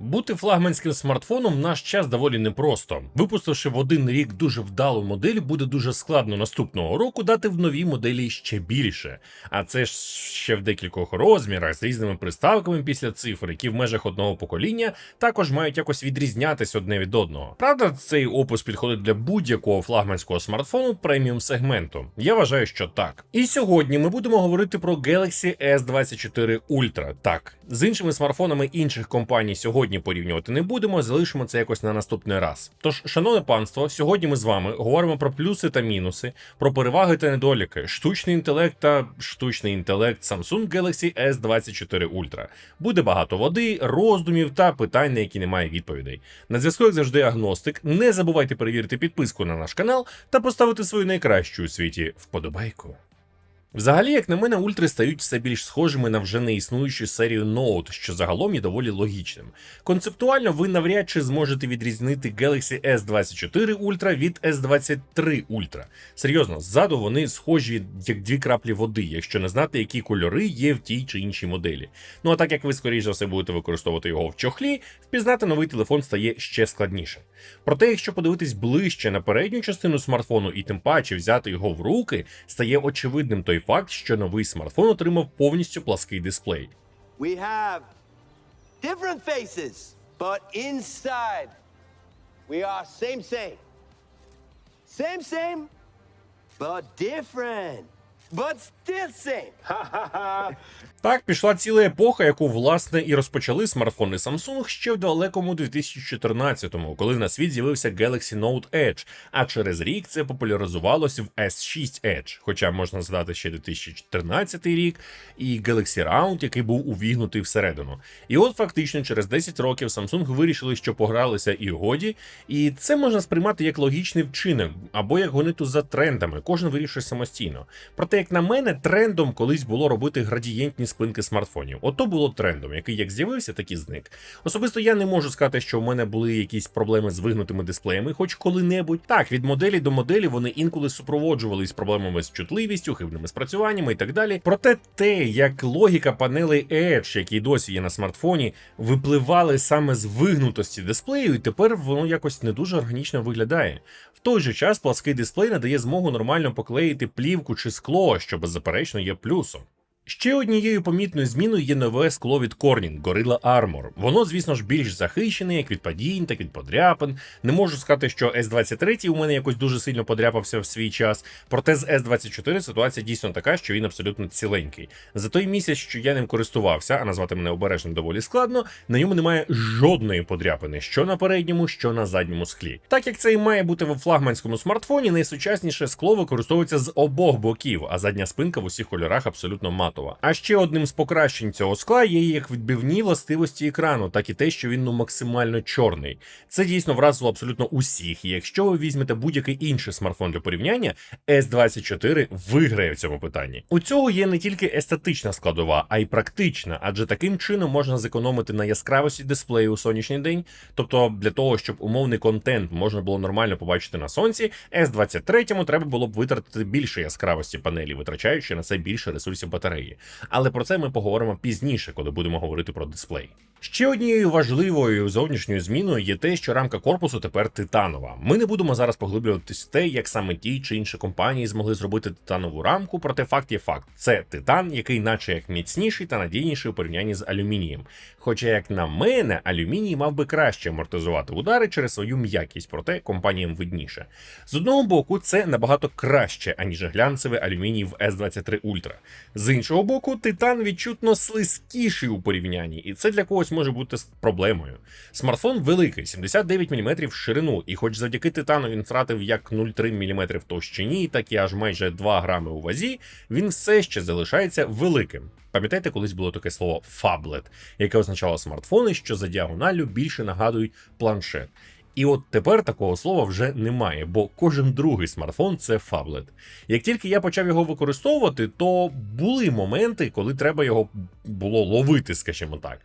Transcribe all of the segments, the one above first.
Бути флагманським смартфоном в наш час доволі непросто. Випустивши в один рік дуже вдалу модель, буде дуже складно наступного року дати в новій моделі ще більше. А це ж ще в декількох розмірах з різними приставками після цифр, які в межах одного покоління також мають якось відрізнятись одне від одного. Правда, цей опис підходить для будь-якого флагманського смартфону преміум сегменту. Я вважаю, що так. І сьогодні ми будемо говорити про Galaxy S24 Ultra. Так, з іншими смартфонами інших компаній сьогодні порівнювати не будемо, залишимо це якось на наступний раз. Тож, шановне панство, сьогодні ми з вами говоримо про плюси та мінуси, про переваги та недоліки, штучний інтелект та штучний інтелект Samsung Galaxy S24 Ultra. Буде багато води, роздумів та питань, на які немає відповідей. На зв'язку, як завжди, агностик. Не забувайте перевірити підписку на наш канал та поставити свою найкращу у світі вподобайку. Взагалі, як на мене, ультри стають все більш схожими на вже не існуючу серію Note, що загалом є доволі логічним. Концептуально ви навряд чи зможете відрізнити Galaxy S24 Ultra від S23 Ultra. Серйозно, ззаду вони схожі як дві краплі води, якщо не знати, які кольори є в тій чи іншій моделі. Ну а так як ви скоріш за все будете використовувати його в чохлі, впізнати новий телефон стає ще складніше. Проте, якщо подивитись ближче на передню частину смартфону і тим паче взяти його в руки, стає очевидним той факт, що новий смартфон отримав повністю плаский дисплей. We have different faces, but inside we are same, same. Same, same, but different. But still same. Так пішла ціла епоха, яку власне і розпочали смартфони Samsung ще в далекому 2014-му, коли на світ з'явився Galaxy Note Edge, а через рік це популяризувалося в S6 Edge, хоча можна згадати ще 2014 рік і Galaxy Round, який був увігнутий всередину. І от фактично через 10 років Samsung вирішили, що погралися і годі, і це можна сприймати як логічний вчинок або як гониту за трендами. Кожен вирішує самостійно. Проте, як на мене, трендом колись було робити градієнтні спинки смартфонів. Ото було трендом, який як з'явився, так і зник. Особисто я не можу сказати, що в мене були якісь проблеми з вигнутими дисплеями, хоч коли-небудь. Так, від моделі до моделі вони інколи супроводжувались проблемами з чутливістю, хибними спрацюваннями і так далі. Проте те, як логіка панелей Edge, які досі є на смартфоні, випливали саме з вигнутості дисплею, і тепер воно якось не дуже органічно виглядає. В той же час плаский дисплей надає змогу нормально поклеїти плівку чи скло, що беззаперечно є плюсом. Ще однією помітною зміною є нове скло від Corning Gorilla Armor. Воно, звісно ж, більш захищене як від падінь, так від подряпин. Не можу сказати, що S23 у мене якось дуже сильно подряпався в свій час. Проте з S24 ситуація дійсно така, що він абсолютно ціленький. За той місяць, що я ним користувався, а назвати мене обережним доволі складно, на ньому немає жодної подряпини, що на передньому, що на задньому склі. Так як це і має бути в флагманському смартфоні, найсучасніше скло використовується з обох боків, а задня спинка в усіх кольорах абсолютно матова. А ще одним з покращень цього скла є як відбивні властивості екрану, так і те, що він ну максимально чорний. Це дійсно вразило абсолютно усіх. І якщо ви візьмете будь-який інший смартфон для порівняння, S24 виграє в цьому питанні. У цього є не тільки естетична складова, а й практична, адже таким чином можна зекономити на яскравості дисплею у сонячний день. Тобто, для того, щоб умовний контент можна було нормально побачити на сонці, S23 треба було б витратити більше яскравості панелі, витрачаючи на це більше ресурсів батареї. Але про це ми поговоримо пізніше, коли будемо говорити про дисплей. Ще однією важливою зовнішньою зміною є те, що рамка корпусу тепер титанова. Ми не будемо зараз поглиблюватись в те, як саме ті чи інші компанії змогли зробити титанову рамку, проте факт є факт: це титан, який, наче як міцніший та надійніший у порівнянні з алюмінієм. Хоча, як на мене, алюміній мав би краще амортизувати удари через свою м'якість, проте компаніям видніше. З одного боку, це набагато краще, аніж глянцевий алюміній в S23 Ultra. З іншого боку, титан відчутно слизькіший у порівнянні, і це для когось може бути проблемою. Смартфон великий, 79 мм в ширину, і хоч завдяки титану він втратив як 0,3 мм в товщині, так і аж майже 2 грами у вазі, він все ще залишається великим. Пам'ятаєте, колись було таке слово фаблет, яке означало смартфони, що за діагоналлю більше нагадують планшет. І от тепер такого слова вже немає, бо кожен другий смартфон це фаблет. Як тільки я почав його використовувати, то були моменти, коли треба його було ловити, скажімо так.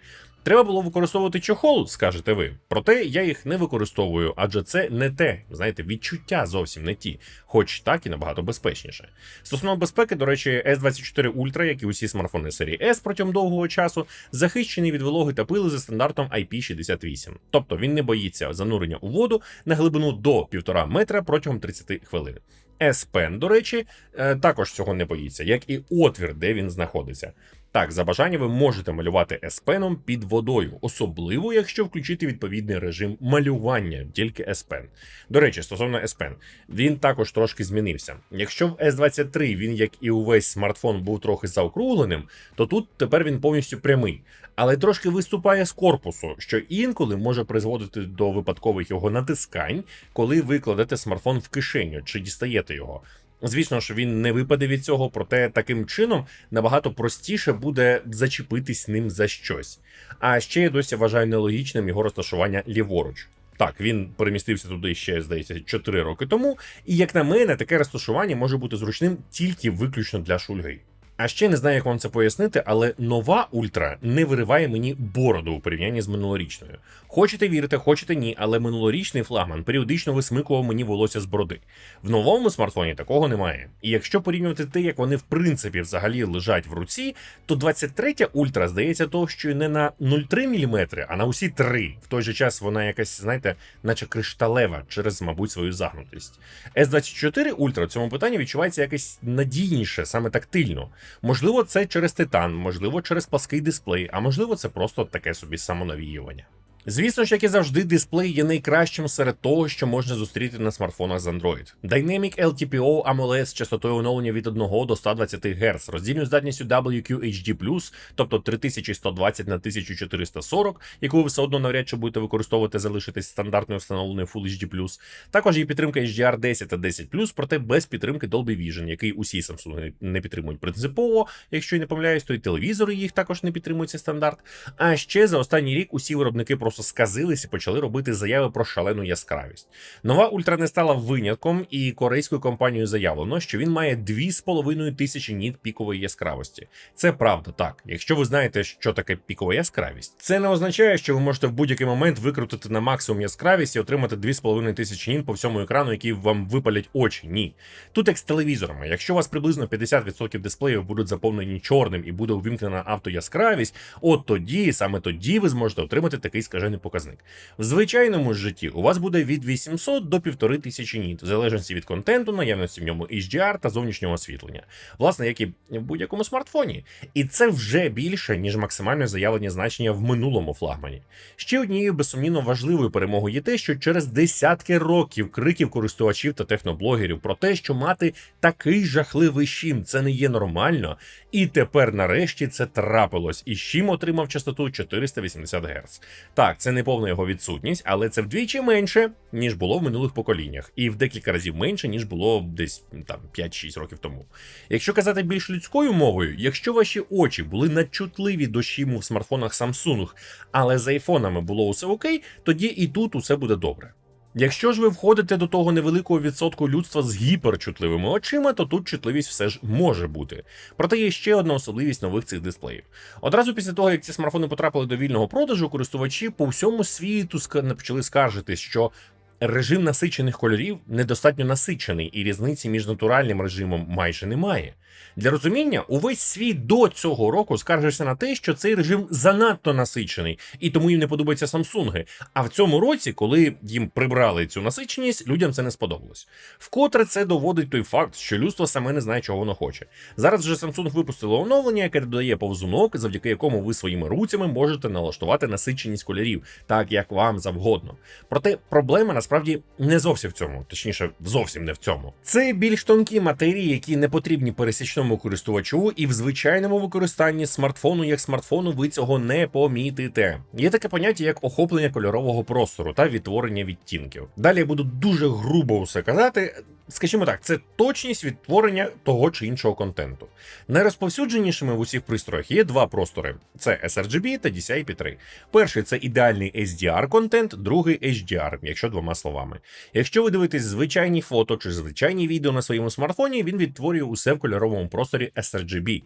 Треба було використовувати чохол, скажете ви. Проте я їх не використовую, адже це не те, знаєте, відчуття зовсім не ті, хоч так і набагато безпечніше. Стосовно безпеки, до речі, S24 Ultra, як і усі смартфони серії S протягом довгого часу, захищений від вологи та пили за стандартом IP68. Тобто він не боїться занурення у воду на глибину до 1,5 метра протягом 30 хвилин. S-Pen, до речі, е, також цього не боїться, як і отвір, де він знаходиться. Так, за бажання ви можете малювати S-Pen під водою, особливо якщо включити відповідний режим малювання, тільки S-Pen. До речі, стосовно S-Pen, він також трошки змінився. Якщо в S23 він, як і увесь смартфон, був трохи заокругленим, то тут тепер він повністю прямий, але трошки виступає з корпусу, що інколи може призводити до випадкових його натискань, коли ви кладете смартфон в кишеню чи дістаєте його. Звісно, що він не випаде від цього, проте таким чином набагато простіше буде зачепитись ним за щось. А ще я досі вважаю нелогічним його розташування ліворуч. Так, він перемістився туди ще, здається, 4 роки тому, і як на мене, таке розташування може бути зручним тільки виключно для шульги. А ще не знаю, як вам це пояснити, але нова ультра не вириває мені бороду у порівнянні з минулорічною. Хочете вірите, хочете ні, але минулорічний флагман періодично висмикував мені волосся з бороди. В новому смартфоні такого немає. І якщо порівнювати те, як вони в принципі взагалі лежать в руці, то 23 ультра здається товщою не на 0,3 мм, а на усі 3. В той же час вона якась, знаєте, наче кришталева через, мабуть, свою загнутість. S24 Ultra в цьому питанні відчувається якось надійніше, саме тактильно. Можливо, це через титан, можливо, через плаский дисплей, а можливо, це просто таке собі самонавіювання. Звісно ж, як і завжди, дисплей є найкращим серед того, що можна зустріти на смартфонах з Android. Dynamic LTPO AMOLED з частотою оновлення від 1 до 120 Гц, роздільною здатністю WQHD+, тобто 3120 на 1440, яку ви все одно навряд чи будете використовувати, залишитись стандартною встановленою Full HD+. Також є підтримка HDR 10 та 10+, проте без підтримки Dolby Vision, який усі Samsung не підтримують принципово. Якщо я не помиляюсь, то й телевізори їх також не підтримують цей стандарт. А ще за останній рік усі виробники просто сказились і почали робити заяви про шалену яскравість. Нова ультра не стала винятком, і корейською компанією заявлено, що він має 2,5 тисячі ніт пікової яскравості. Це правда, так. Якщо ви знаєте, що таке пікова яскравість, це не означає, що ви можете в будь-який момент викрутити на максимум яскравість і отримати 2,5 тисячі ніт по всьому екрану, які вам випалять очі. Ні. Тут як з телевізорами. Якщо у вас приблизно 50% дисплеїв будуть заповнені чорним і буде увімкнена автояскравість, от тоді, саме тоді ви зможете отримати такий скажений показник. В звичайному житті у вас буде від 800 до 1500 ніт, в залежності від контенту, наявності в ньому HDR та зовнішнього освітлення. Власне, як і в будь-якому смартфоні. І це вже більше, ніж максимально заявлені значення в минулому флагмані. Ще однією безсумнівно важливою перемогою є те, що через десятки років криків користувачів та техноблогерів про те, що мати такий жахливий щім це не є нормально. І тепер нарешті це трапилось, і щім отримав частоту 480 Гц. Так, це не повна його відсутність, але це вдвічі менше, ніж було в минулих поколіннях, і в декілька разів менше, ніж було десь там 5-6 років тому. Якщо казати більш людською мовою, якщо ваші очі були надчутливі до щіму в смартфонах Samsung, але з айфонами було усе окей, тоді і тут усе буде добре. Якщо ж ви входите до того невеликого відсотку людства з гіперчутливими очима, то тут чутливість все ж може бути. Проте є ще одна особливість нових цих дисплеїв. Одразу після того, як ці смартфони потрапили до вільного продажу, користувачі по всьому світу почали скаржитись, що режим насичених кольорів недостатньо насичений, і різниці між натуральним режимом майже немає. Для розуміння, увесь світ до цього року скаржився на те, що цей режим занадто насичений, і тому їм не подобаються Самсунги. А в цьому році, коли їм прибрали цю насиченість, людям це не сподобалось. Вкотре це доводить той факт, що людство саме не знає, чого воно хоче. Зараз же Samsung випустило оновлення, яке додає повзунок, завдяки якому ви своїми руцями можете налаштувати насиченість кольорів, так як вам завгодно. Проте проблема насправді не зовсім в цьому, точніше, зовсім не в цьому. Це більш тонкі матерії, які не потрібні пересічному користувачу, і в звичайному використанні смартфону як смартфону ви цього не помітите. Є таке поняття як охоплення кольорового простору та відтворення відтінків. Далі я буду дуже грубо усе казати. Скажімо так, це точність відтворення того чи іншого контенту. Найрозповсюдженішими в усіх пристроях є два простори: це sRGB та DCI-P3. Перший це ідеальний SDR контент, другий HDR, якщо двома словами. Якщо ви дивитесь звичайні фото чи звичайні відео на своєму смартфоні, він відтворює усе в кольоровому просторі sRGB.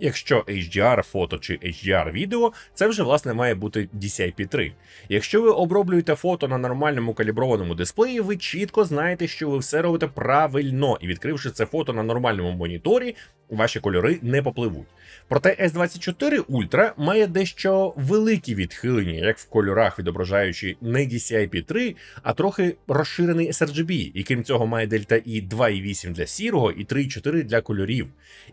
Якщо HDR фото чи HDR відео, це вже власне має бути DCI-P3. Якщо ви оброблюєте фото на нормальному каліброваному дисплеї, ви чітко знаєте, що ви все робите правильно, і відкривши це фото на нормальному моніторі, ваші кольори не попливуть. Проте S24 Ultra має дещо великі відхилення, як в кольорах, відображаючи не DCI-P3, а трохи розширений sRGB, і крім цього має дельта і 2,8 для сірого і 3,4 для кольорів.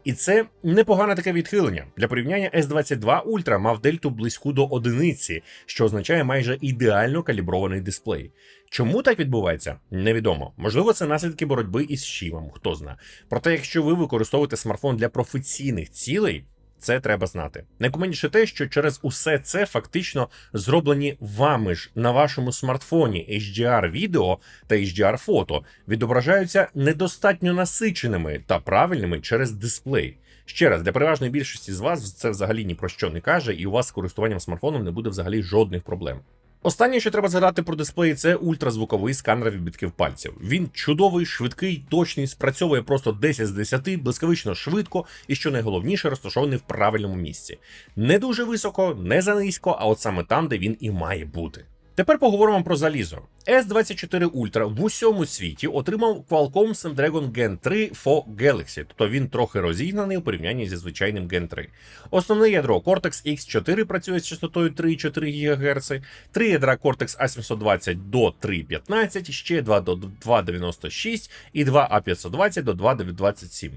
І це непогане таке відхилення. Для порівняння S22 Ultra мав дельту близьку до одиниці, що означає майже ідеально калібрований дисплей. Чому так відбувається? Невідомо. Можливо, це наслідки боротьби із шівом, хто зна. Проте, якщо ви використовуєте смартфон для професійних цілей. Це треба знати. Найкуменніше те, що через усе це фактично зроблені вами ж на вашому смартфоні HDR відео та HDR фото відображаються недостатньо насиченими та правильними через дисплей. Ще раз, для переважної більшості з вас це взагалі ні про що не каже, і у вас з користуванням смартфоном не буде взагалі жодних проблем. Останнє, що треба згадати про дисплей, це ультразвуковий сканер відбитків пальців. Він чудовий, швидкий, точний, спрацьовує просто 10 з 10, блискавично швидко і, що найголовніше, розташований в правильному місці. Не дуже високо, не занизько, а от саме там, де він і має бути. Тепер поговоримо про залізо. S24 Ultra в усьому світі отримав Qualcomm Snapdragon Gen 3 for Galaxy, тобто він трохи розігнаний у порівнянні зі звичайним Gen 3. Основне ядро Cortex X4 працює з частотою 3,4 ГГц, три ядра Cortex A720 до 3,15, ще 2 до 2,96 і 2 A520 до 2,27.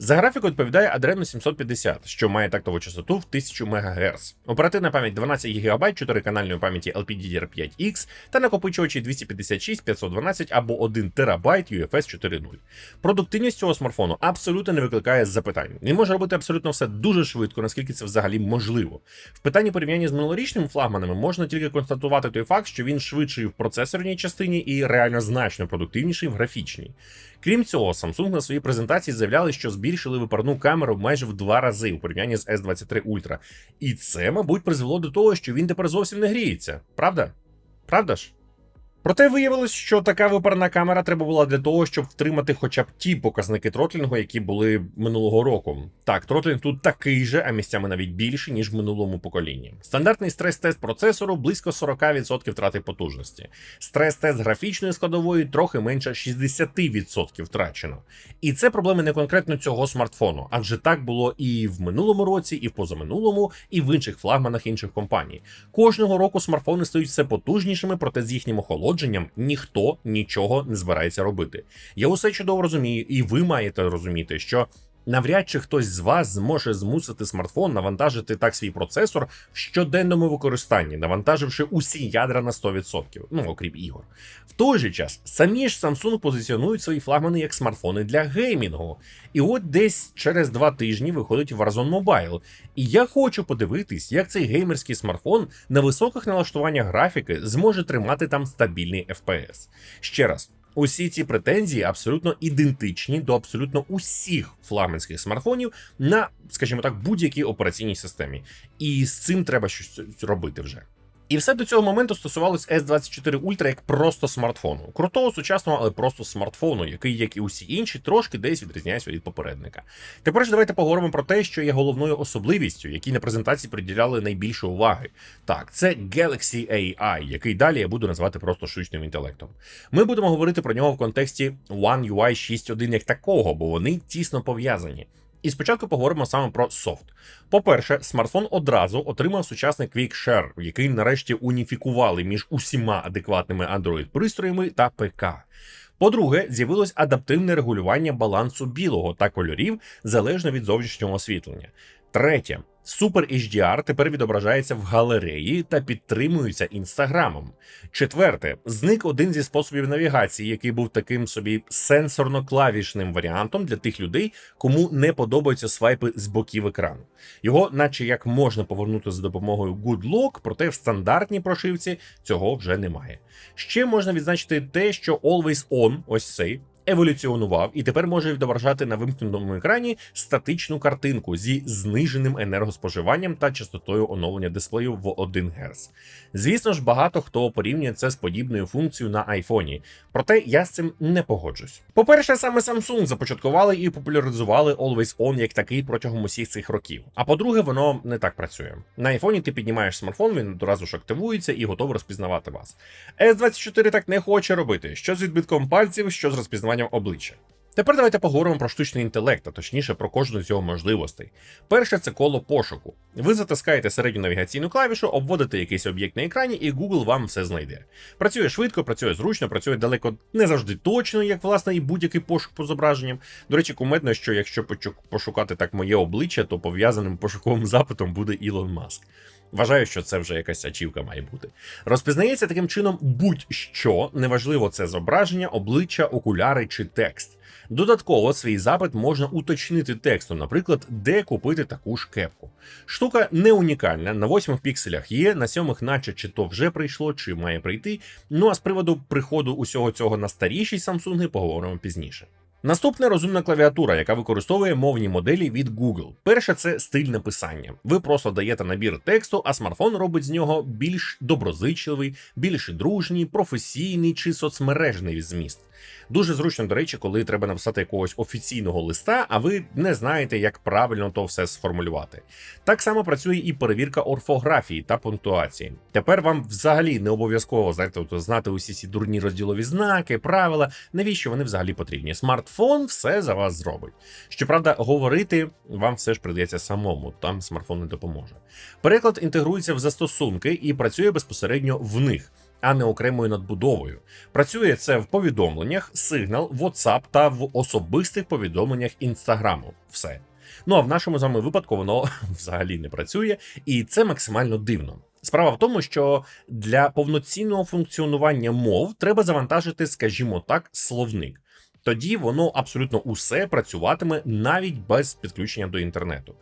За графіку відповідає Adreno 750, що має тактову частоту в 1000 МГц. Оперативна пам'ять 12 ГБ 4 канальної пам'яті LPDDR5X та накопичувачі 256, 512 або 1 ТБ UFS 4.0. Продуктивність цього смартфону абсолютно не викликає запитань. Він може робити абсолютно все дуже швидко, наскільки це взагалі можливо. В питанні порівняння з минулорічними флагманами можна тільки констатувати той факт, що він швидший в процесорній частині і реально значно продуктивніший в графічній. Крім цього, Samsung на своїй презентації заявляли, що збільшили випарну камеру майже в два рази у порівнянні з S23 Ultra. І це, мабуть, призвело до того, що він тепер зовсім не гріється. Правда? Правда ж? Проте виявилось, що така випарна камера треба була для того, щоб втримати хоча б ті показники тротлінгу, які були минулого року. Так, тротлінг тут такий же, а місцями навіть більший, ніж в минулому поколінні. Стандартний стрес-тест процесору близько 40% втрати потужності. Стрес-тест графічної складової трохи менше 60% втрачено. І це проблеми не конкретно цього смартфону, адже так було і в минулому році, і в позаминулому, і в інших флагманах інших компаній. Кожного року смартфони стають все потужнішими, проте з їхнім охолодженням ніхто нічого не збирається робити. Я усе чудово розумію, і ви маєте розуміти, що. Навряд чи хтось з вас зможе змусити смартфон навантажити так свій процесор в щоденному використанні, навантаживши усі ядра на 100%, ну окрім ігор. В той же час самі ж Samsung позиціонують свої флагмани як смартфони для геймінгу. І от десь через два тижні виходить Warzone Mobile. І я хочу подивитись, як цей геймерський смартфон на високих налаштуваннях графіки зможе тримати там стабільний FPS. Ще раз. Усі ці претензії абсолютно ідентичні до абсолютно усіх флагманських смартфонів на, скажімо так, будь-якій операційній системі. І з цим треба щось робити вже. І все до цього моменту стосувалось S24 Ultra як просто смартфону. Крутого, сучасного, але просто смартфону, який, як і усі інші, трошки десь відрізняється від попередника. Тепер ж давайте поговоримо про те, що є головною особливістю, якій на презентації приділяли найбільше уваги. Так, це Galaxy AI, який далі я буду називати просто штучним інтелектом. Ми будемо говорити про нього в контексті One UI 6.1 як такого, бо вони тісно пов'язані. І спочатку поговоримо саме про софт. По-перше, смартфон одразу отримав сучасний QuickShare, який нарешті уніфікували між усіма адекватними Android-пристроями та ПК. По-друге, з'явилось адаптивне регулювання балансу білого та кольорів залежно від зовнішнього освітлення. Третє. Super HDR тепер відображається в галереї та підтримується інстаграмом. Четверте, зник один зі способів навігації, який був таким собі сенсорно-клавішним варіантом для тих людей, кому не подобаються свайпи з боків екрану. Його, наче як можна повернути за допомогою Good Lock, проте в стандартній прошивці цього вже немає. Ще можна відзначити те, що Always On, ось цей. Еволюціонував і тепер може відображати на вимкненому екрані статичну картинку зі зниженим енергоспоживанням та частотою оновлення дисплею в 1 Гц. Звісно ж, багато хто порівнює це з подібною функцією на айфоні, проте я з цим не погоджусь. По-перше, саме Samsung започаткували і популяризували Always On як такий протягом усіх цих років. А по-друге, воно не так працює. На айфоні ти піднімаєш смартфон, він одразу ж активується і готовий розпізнавати вас. S24 так не хоче робити, що з відбитком пальців, що з розпізнаванням обличчя. Тепер давайте поговоримо про штучний інтелект, а точніше про кожну з його можливостей. Перше це коло пошуку. Ви затискаєте середню навігаційну клавішу, обводите якийсь об'єкт на екрані, і Google вам все знайде. Працює швидко, працює зручно, працює далеко не завжди точно, як власне і будь-який пошук по зображенням. До речі, кумедно, що якщо пошукати так моє обличчя, то пов'язаним пошуковим запитом буде Ілон Маск. Вважаю, що це вже якась ачівка має бути. Розпізнається таким чином будь-що, неважливо це зображення, обличчя, окуляри чи текст. Додатково свій запит можна уточнити текстом, наприклад, де купити таку ж кепку. Штука не унікальна, на восьмих пікселях є, на сьомих, наче чи то вже прийшло, чи має прийти. Ну а з приводу приходу усього цього на старіші Samsung поговоримо пізніше. Наступне розумна клавіатура, яка використовує мовні моделі від Google. Перше це стиль написання. Ви просто даєте набір тексту, а смартфон робить з нього більш доброзичливий, більш дружній, професійний чи соцмережний зміст. Дуже зручно, до речі, коли треба написати якогось офіційного листа, а ви не знаєте, як правильно то все сформулювати. Так само працює і перевірка орфографії та пунктуації. Тепер вам взагалі не обов'язково знаєте, знати усі ці дурні розділові знаки, правила, навіщо вони взагалі потрібні. Смартфон все за вас зробить. Щоправда, говорити вам все ж придеться самому, там смартфон не допоможе. Переклад інтегрується в застосунки і працює безпосередньо в них. А не окремою надбудовою. Працює це в повідомленнях, Signal, WhatsApp та в особистих повідомленнях Інстаграму. Все. Ну а в нашому з вами випадку воно взагалі не працює, і це максимально дивно. Справа в тому, що для повноцінного функціонування мов треба завантажити, скажімо так, словник. Тоді воно абсолютно усе працюватиме навіть без підключення до інтернету.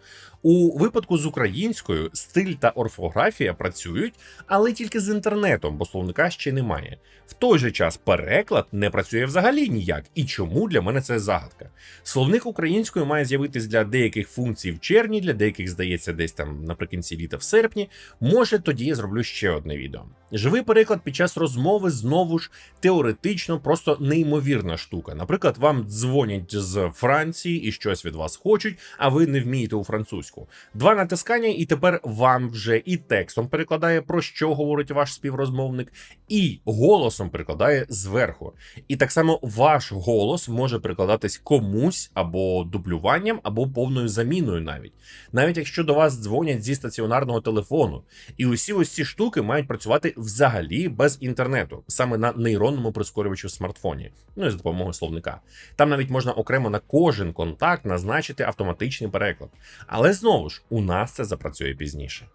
У випадку з українською стиль та орфографія працюють, але тільки з інтернетом, бо словника ще немає. В той же час переклад не працює взагалі ніяк. І чому для мене це загадка? Словник українською має з'явитись для деяких функцій в червні, для деяких здається, десь там наприкінці літа в серпні. Може, тоді я зроблю ще одне відео. Живий переклад під час розмови знову ж теоретично просто неймовірна штука. Наприклад, вам дзвонять з Франції і щось від вас хочуть, а ви не вмієте у французьку. Два натискання, і тепер вам вже і текстом перекладає про що говорить ваш співрозмовник, і голосом перекладає зверху. І так само ваш голос може перекладатись комусь або дублюванням, або повною заміною, навіть навіть якщо до вас дзвонять зі стаціонарного телефону. І усі ось ці штуки мають працювати взагалі без інтернету, саме на нейронному прискорювачі в смартфоні, ну і за допомогою словника. Там навіть можна окремо на кожен контакт назначити автоматичний переклад. Але знову ж у нас це запрацює пізніше.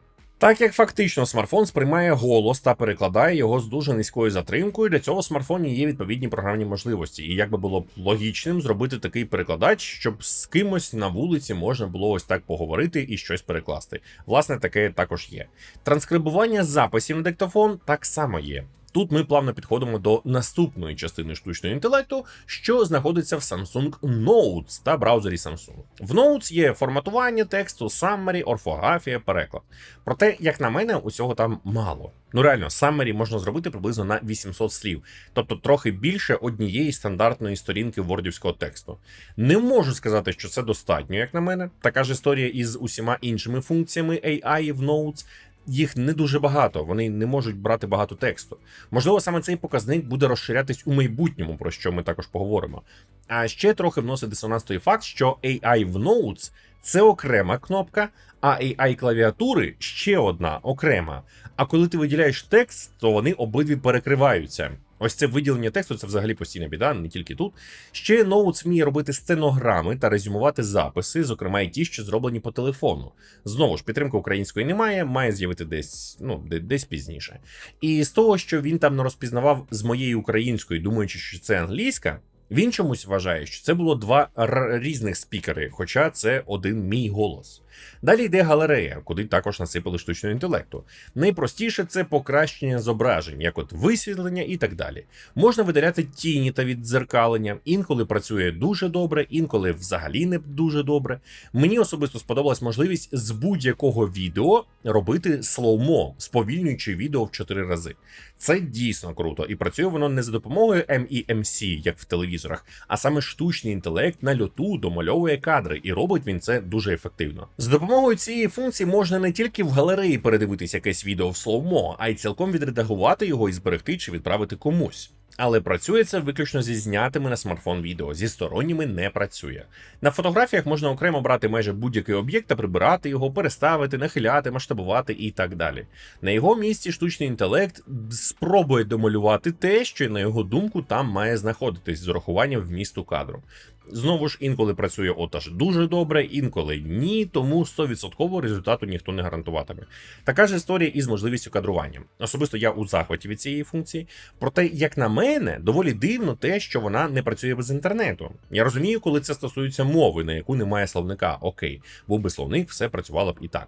Так як фактично смартфон сприймає голос та перекладає його з дуже низькою затримкою, для цього в смартфоні є відповідні програмні можливості. І як би було б логічним зробити такий перекладач, щоб з кимось на вулиці можна було ось так поговорити і щось перекласти. Власне, таке також є. Транскрибування записів на диктофон так само є. Тут ми плавно підходимо до наступної частини штучного інтелекту, що знаходиться в Samsung Notes та браузері Samsung. В Notes є форматування тексту, summary, орфографія, переклад. Проте, як на мене, усього там мало. Ну реально, summary можна зробити приблизно на 800 слів, тобто трохи більше однієї стандартної сторінки вордівського тексту. Не можу сказати, що це достатньо, як на мене. Така ж історія із усіма іншими функціями AI в Notes. Їх не дуже багато, вони не можуть брати багато тексту. Можливо, саме цей показник буде розширятись у майбутньому, про що ми також поговоримо. А ще трохи вносить дисонанс той факт, що AI в Notes це окрема кнопка, а AI клавіатури ще одна окрема. А коли ти виділяєш текст, то вони обидві перекриваються. Ось це виділення тексту це взагалі постійна біда, не тільки тут. Ще Notes вміє робити стенограми та резюмувати записи, зокрема і ті, що зроблені по телефону. Знову ж підтримки української немає, має з'явити десь, ну, десь пізніше. І з того, що він там не розпізнавав з моєї української, думаючи, що це англійська. Він чомусь вважає, що це було два р- різних спікери, хоча це один мій голос. Далі йде галерея, куди також насипали штучного інтелекту. Найпростіше це покращення зображень, як от висвітлення і так далі. Можна видаляти тіні та віддзеркалення. Інколи працює дуже добре, інколи взагалі не дуже добре. Мені особисто сподобалась можливість з будь-якого відео робити слоумо, сповільнюючи відео в 4 рази. Це дійсно круто, і працює воно не за допомогою MEMC, як в телевізорах, а саме штучний інтелект на льоту домальовує кадри, і робить він це дуже ефективно. З допомогою цієї функції можна не тільки в галереї передивитись якесь відео в слоумо, а й цілком відредагувати його і зберегти чи відправити комусь. Але працює це виключно зі знятими на смартфон відео, зі сторонніми не працює. На фотографіях можна окремо брати майже будь-який об'єкт та прибирати його, переставити, нахиляти, масштабувати і так далі. На його місці штучний інтелект спробує домалювати те, що на його думку там має знаходитись з урахуванням вмісту кадру. Знову ж інколи працює отож дуже добре, інколи ні, тому 100% результату ніхто не гарантуватиме. Така ж історія із можливістю кадрування. Особисто я у захваті від цієї функції. Проте, як на мене, доволі дивно те, що вона не працює без інтернету. Я розумію, коли це стосується мови, на яку немає словника. Окей, був би словник, все працювало б і так.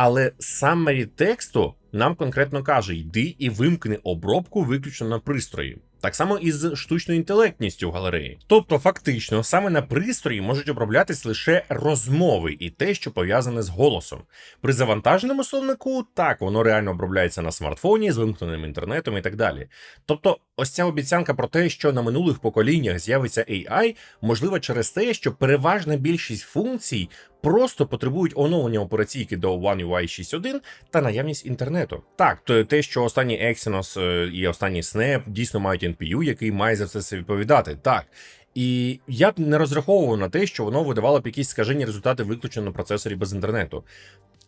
Але самері тексту нам конкретно каже: йди і вимкни обробку виключно на пристрої. Так само і з штучною інтелектністю в галереї. Тобто, фактично, саме на пристрої можуть оброблятись лише розмови і те, що пов'язане з голосом. При завантаженому словнику так воно реально обробляється на смартфоні з вимкненим інтернетом і так далі. Тобто, ось ця обіцянка про те, що на минулих поколіннях з'явиться AI, можлива через те, що переважна більшість функцій просто потребують оновлення операційки до One UI 6.1 та наявність інтернету. Так, то те, що останній Exynos е, і останній Snap дійсно мають NPU, який має за все це відповідати. Так. І я б не розраховував на те, що воно видавало б якісь скажені результати виключно на процесорі без інтернету.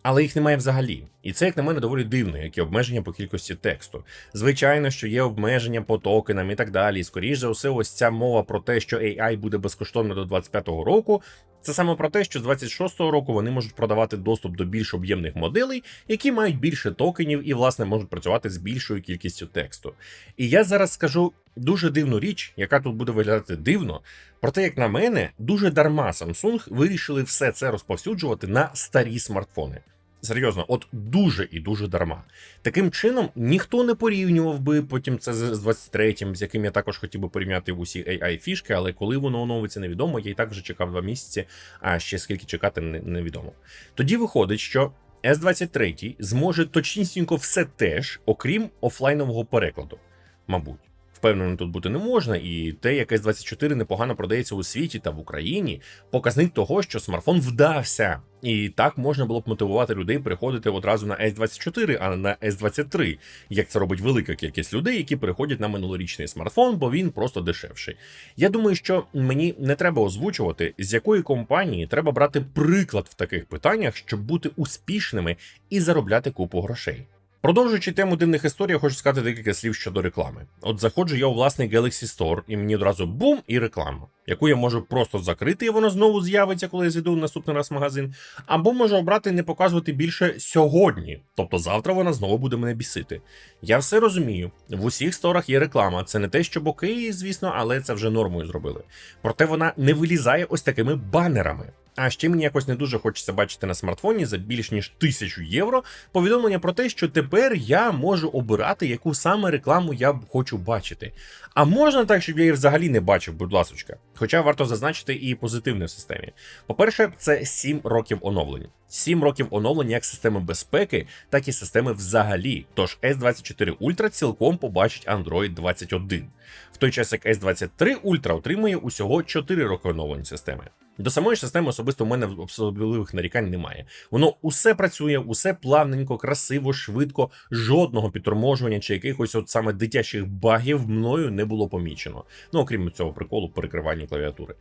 Але їх немає взагалі. І це, як на мене, доволі дивно, як і обмеження по кількості тексту. Звичайно, що є обмеження по токенам і так далі. І скоріш за все, ось ця мова про те, що AI буде безкоштовно до 25-го року. Це саме про те, що з 26-го року вони можуть продавати доступ до більш об'ємних моделей, які мають більше токенів і, власне, можуть працювати з більшою кількістю тексту. І я зараз скажу дуже дивну річ, яка тут буде виглядати дивно. Проте, як на мене, дуже дарма Samsung вирішили все це розповсюджувати на старі смартфони. Серйозно, от дуже і дуже дарма. Таким чином, ніхто не порівнював би потім це з з 23-м, з яким я також хотів би порівняти усі AI фішки, але коли воно оновиться, невідомо. Я і так вже чекав два місяці, а ще скільки чекати невідомо. Тоді виходить, що S23 зможе точнісінько все теж, окрім офлайнового перекладу, мабуть. Впевненим тут бути не можна, і те, як S24 непогано продається у світі та в Україні, показник того, що смартфон вдався. І так можна було б мотивувати людей приходити одразу на S24, а не на S23, як це робить велика кількість людей, які переходять на минулорічний смартфон, бо він просто дешевший. Я думаю, що мені не треба озвучувати, з якої компанії треба брати приклад в таких питаннях, щоб бути успішними і заробляти купу грошей. Продовжуючи тему дивних історій, я хочу сказати декілька слів щодо реклами. От заходжу я у власний Galaxy Store, і мені одразу бум і реклама, яку я можу просто закрити, і воно знову з'явиться, коли я зайду в наступний раз в магазин. Або можу обрати не показувати більше сьогодні, тобто завтра вона знову буде мене бісити. Я все розумію. В усіх сторах є реклама. Це не те, що боки, звісно, але це вже нормою зробили. Проте вона не вилізає ось такими банерами. А ще мені якось не дуже хочеться бачити на смартфоні за більш ніж тисячу євро повідомлення про те, що тепер я можу обирати, яку саме рекламу я хочу бачити. А можна так, щоб я її взагалі не бачив, будь ласочка. Хоча варто зазначити і позитивне в системі. По-перше, це 7 років оновлення. 7 років оновлення як системи безпеки, так і системи взагалі. Тож S24 Ultra цілком побачить Android 21. В той час як S23 Ultra отримує усього 4 роки оновлення системи. До самої системи особисто в мене особливих нарікань немає. Воно усе працює, усе плавненько, красиво, швидко, жодного підторможування чи якихось от саме дитячих багів мною не було помічено. Ну окрім цього приколу перекривання клавіатури.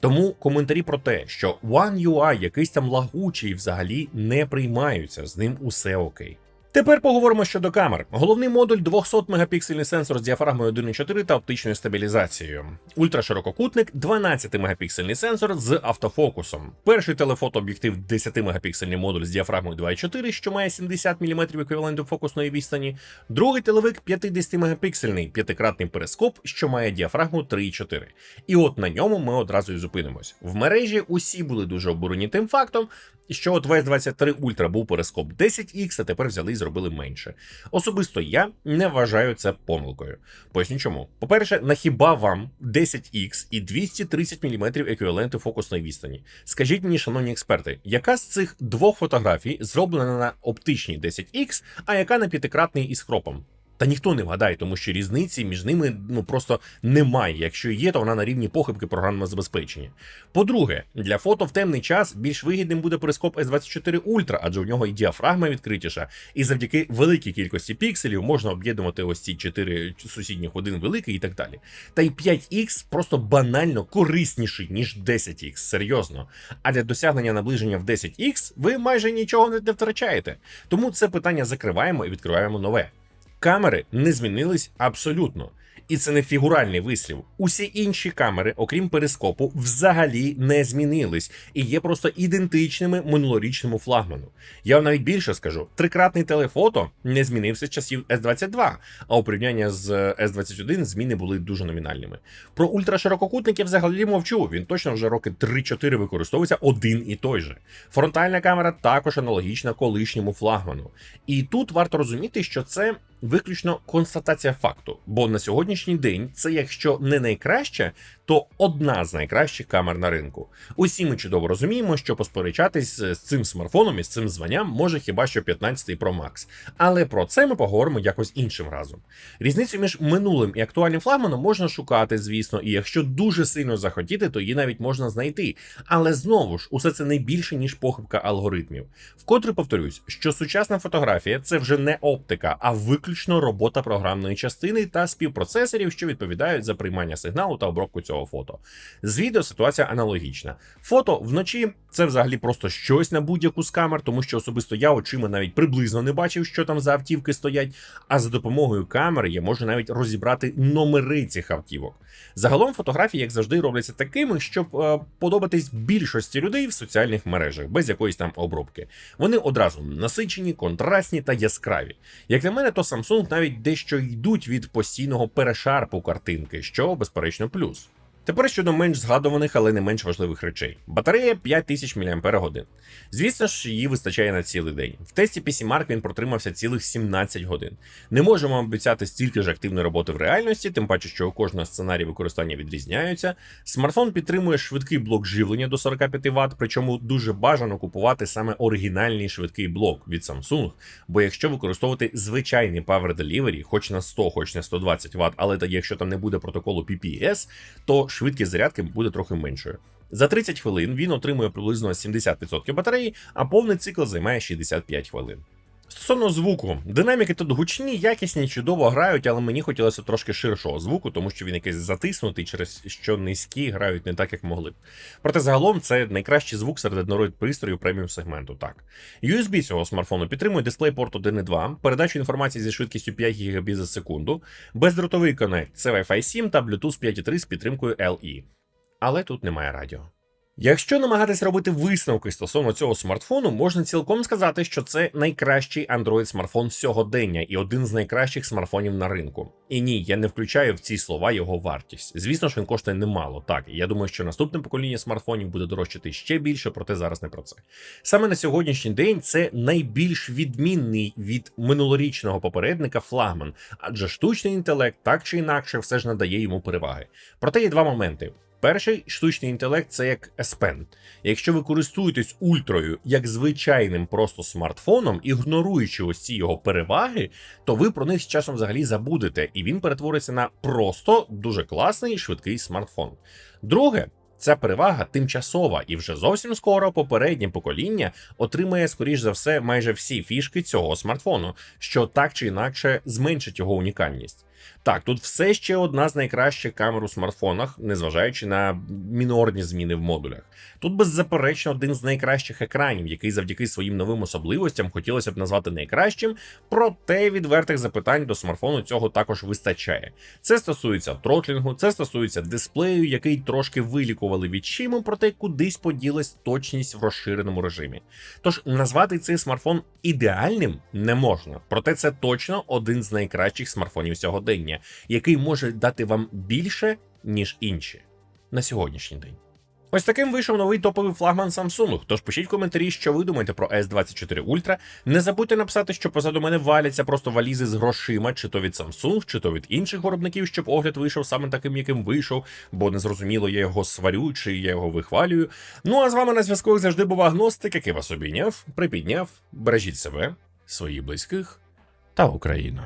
Тому коментарі про те, що One UI якийсь там лагучий взагалі не приймаються, з ним усе окей. Тепер поговоримо щодо камер. Головний модуль 200 мегапіксельний сенсор з діафрагмою 1.4 та оптичною стабілізацією. Ультраширококутник 12 мегапіксельний сенсор з автофокусом. Перший телефотооб'єктив 10 мегапіксельний модуль з діафрагмою 2.4, що має 70 мм еквіваленту фокусної відстані. Другий телевик 50 мегапіксельний п'ятикратний перископ, що має діафрагму 3.4. І от на ньому ми одразу і зупинимось. В мережі усі були дуже обурені тим фактом, що от VS23 Ultra був перископ 10X, а тепер взяли зробили менше. Особисто я не вважаю це помилкою. Поясню чому. По-перше, нахіба вам 10X і 230 мм еквіваленту фокусної відстані? Скажіть мені, шановні експерти, яка з цих двох фотографій зроблена на оптичній 10X, а яка на п'ятикратний із кропом? Та ніхто не вгадає, тому що різниці між ними ну просто немає. Якщо є, то вона на рівні похибки програмного забезпечення. По-друге, для фото в темний час більш вигідним буде перископ S24 Ultra, адже у нього і діафрагма відкритіша, і завдяки великій кількості пікселів можна об'єднувати ось ці 4 сусідніх один великий і так далі. Та й 5X просто банально корисніший, ніж 10X, серйозно. А для досягнення наближення в 10X ви майже нічого не втрачаєте. Тому це питання закриваємо і відкриваємо нове. Камери не змінились абсолютно. І це не фігуральний вислів. Усі інші камери, окрім перископу, взагалі не змінились і є просто ідентичними минулорічному флагману. Я вам навіть більше скажу: трикратний телефото не змінився з часів S22, а у порівнянні з S21 зміни були дуже номінальними. Про ультраширококутники взагалі мовчу. Він точно вже роки 3-4 використовується один і той же. Фронтальна камера також аналогічна колишньому флагману. І тут варто розуміти, що це виключно констатація факту. Бо на сьогоднішній день це, якщо не найкраща, то одна з найкращих камер на ринку. Усі ми чудово розуміємо, що посперечатись з цим смартфоном і з цим званням може хіба що 15 Pro Max. Але про це ми поговоримо якось іншим разом. Різницю між минулим і актуальним флагманом можна шукати, звісно, і якщо дуже сильно захотіти, то її навіть можна знайти. Але знову ж, усе це не більше ніж похибка алгоритмів. Вкотре повторюсь, що сучасна фотографія це вже не оптика, а виключно робота програмної частини та співпроцесорів, що відповідають за приймання сигналу та обробку цього фото. З відео ситуація аналогічна. Фото вночі це взагалі просто щось на будь-яку з камер, тому що особисто я очима навіть приблизно не бачив, що там за автівки стоять. А за допомогою камери я можу навіть розібрати номери цих автівок. Загалом фотографії, як завжди, робляться такими, щоб е, подобатись більшості людей в соціальних мережах, без якоїсь там обробки. Вони одразу насичені, контрастні та яскраві. Як на мене, то Samsung навіть дещо йдуть від постійного перешарпу картинки, що безперечно плюс. Тепер щодо менш згадуваних, але не менш важливих речей. Батарея 5000 мАч. Звісно ж, її вистачає на цілий день. В тесті PCMark він протримався цілих 17 годин. Не можемо обіцяти стільки ж активної роботи в реальності, тим паче, що у кожного сценарії використання відрізняються. Смартфон підтримує швидкий блок живлення до 45 Вт, причому дуже бажано купувати саме оригінальний швидкий блок від Samsung. Бо якщо використовувати звичайний Power Delivery, хоч на 100, хоч на 120 Вт, але якщо там не буде протоколу PPS, то швидкість зарядки буде трохи меншою. За 30 хвилин він отримує приблизно 70% батареї, а повний цикл займає 65 хвилин. Стосовно звуку, динаміки тут гучні, якісні, чудово грають, але мені хотілося трошки ширшого звуку, тому що він якийсь затиснутий, через що низькі грають не так, як могли б. Проте загалом це найкращий звук серед Android пристроїв преміум сегменту. Так, USB цього смартфону підтримує DisplayPort 1.2, передачу інформації зі швидкістю 5 Гб за секунду, бездротовий коннект, це Wi-Fi 7 та Bluetooth 5.3 з підтримкою LE. Але тут немає радіо. Якщо намагатись робити висновки стосовно цього смартфону, можна цілком сказати, що це найкращий Android смартфон сьогодення і один з найкращих смартфонів на ринку. І ні, я не включаю в ці слова його вартість. Звісно ж, він коштує немало. Так, я думаю, що наступне покоління смартфонів буде дорожчати ще більше, проте зараз не про це. Саме на сьогоднішній день це найбільш відмінний від минулорічного попередника флагман, адже штучний інтелект так чи інакше все ж надає йому переваги. Проте є два моменти. Перший штучний інтелект це як S Pen. Якщо ви користуєтесь ультрою як звичайним просто смартфоном, ігноруючи ось ці його переваги, то ви про них з часом взагалі забудете, і він перетвориться на просто дуже класний швидкий смартфон. Друге. Ця перевага тимчасова, і вже зовсім скоро попереднє покоління отримає, скоріш за все, майже всі фішки цього смартфону, що так чи інакше зменшить його унікальність. Так, тут все ще одна з найкращих камер у смартфонах, незважаючи на мінорні зміни в модулях. Тут беззаперечно один з найкращих екранів, який завдяки своїм новим особливостям хотілося б назвати найкращим, проте відвертих запитань до смартфону цього також вистачає. Це стосується тротлінгу, це стосується дисплею, який трошки вилікували відчиму, проте кудись поділась точність в розширеному режимі. Тож назвати цей смартфон ідеальним не можна, проте це точно один з найкращих смартфонів сьогодення, який може дати вам більше, ніж інші на сьогоднішній день. Ось таким вийшов новий топовий флагман Samsung. Тож пишіть в коментарі, що ви думаєте про S24 Ultra. Не забудьте написати, що позаду мене валяться просто валізи з грошима, чи то від Samsung, чи то від інших виробників, щоб огляд вийшов саме таким, яким вийшов, бо незрозуміло, я його сварю чи я його вихвалюю. Ну а з вами на зв'язку як завжди був агностик, який вас обійняв, припідняв. Бережіть себе, своїх близьких та Україну.